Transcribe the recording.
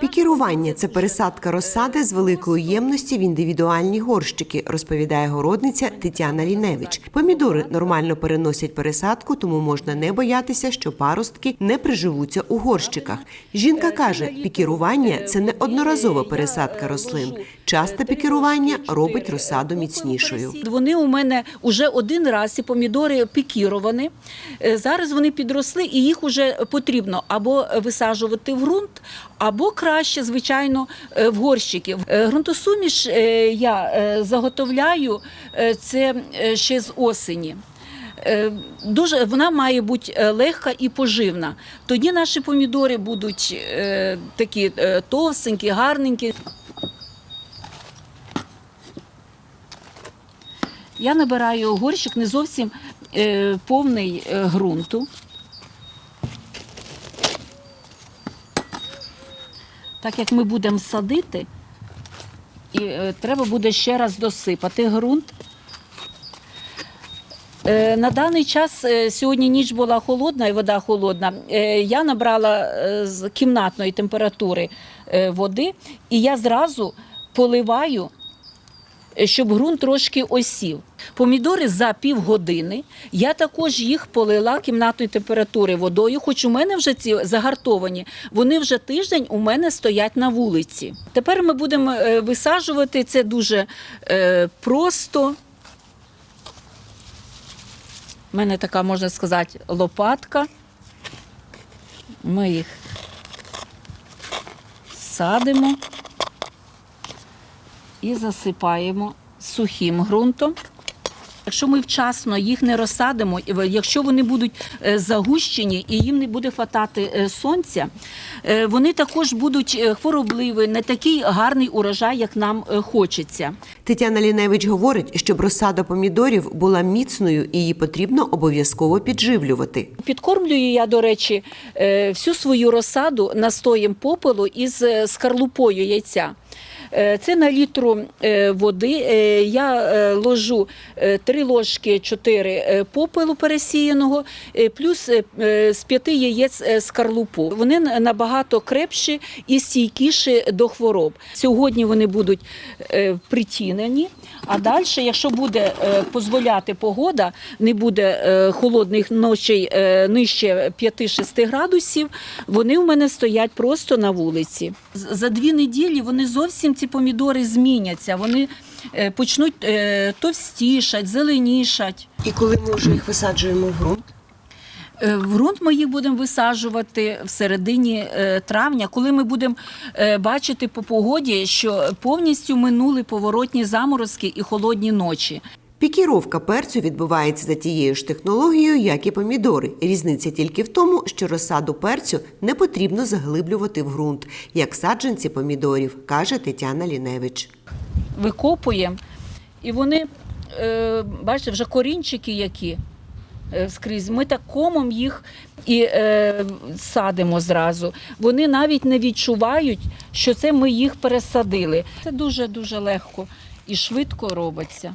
Пікірування це пересадка розсади з великої ємності в індивідуальні горщики, розповідає городниця Тетяна Ліневич. Помідори нормально переносять пересадку, тому можна не боятися, що паростки не приживуться у горщиках. Жінка каже, пікірування це не одноразова пересадка рослин. Часте пікірування робить розсаду міцнішою. Вони у мене вже один раз ці помідори пікіровані. Е, Зараз вони підросли і їх вже потрібно або висаджувати в ґрунт, або краще, звичайно, е, в горщики. Е, Ґрунтосуміш е, я е, заготовляю е, це е, ще з осені. Е, Дуже вона має бути е, легка і поживна. Тоді наші помідори будуть е, такі е, товстенькі, гарненькі. Я набираю горщик не зовсім е, повний е, Так як ми будемо садити, і е, треба буде ще раз досипати ґрунт. Е, На даний час е, сьогодні ніч була холодна і вода холодна. Я набрала з кімнатної температури води, і я зразу поливаю щоб ґрунт трошки осів. Помідори за півгодини. Я також їх полила кімнатної температури водою, хоч у мене вже ці загартовані, вони вже тиждень у мене стоять на вулиці. Тепер ми будемо е, висаджувати це дуже е, просто. У мене така, можна сказати, лопатка. Ми їх садимо і засипаємо сухим ґрунтом. Якщо ми вчасно їх не розсадимо, якщо вони будуть е, загущені і їм не буде хватати е, сонця, е, вони також будуть хворобливі, не такий гарний урожай, як нам хочеться. Тетяна Ліневич говорить, щоб розсада помідорів була міцною і її потрібно обов'язково підживлювати. Підкормлюю я, до речі, всю свою розсаду настоєм попелу із скарлупою яйця. Е, Це на літру е, води. Е, Я ложу 3 ложки 4 попелу пересіяного, плюс з 5 яєць скарлупу. Вони набагато крепші і стійкіші до хвороб. Сьогодні вони будуть притінені, а далі, якщо буде дозволяти погода, не буде холодних ночей нижче 5-6 градусів, вони у мене стоять просто на вулиці. За дві неділі вони зовсім ці помідори зміняться. Вони е, почнуть е, товстішать, зеленішать. І коли ми вже їх висаджуємо в ґрунт, Е, В ґрунт ми їх будемо висаджувати в середині травня, коли ми будемо бачити по погоді, що повністю минули поворотні заморозки і холодні ночі. Пікіровка перцю відбувається за тією ж технологією, як і помідори. Різниця тільки в тому, що розсаду перцю не потрібно заглиблювати в ґрунт, як саджанці помідорів, каже Тетяна Ліневич. Викопуємо, і вони, е, бачите, вже корінчики які е, скрізь. Ми так комом їх і е, садимо зразу. Вони навіть не відчувають, що це ми їх пересадили. Це дуже-дуже легко і швидко робиться.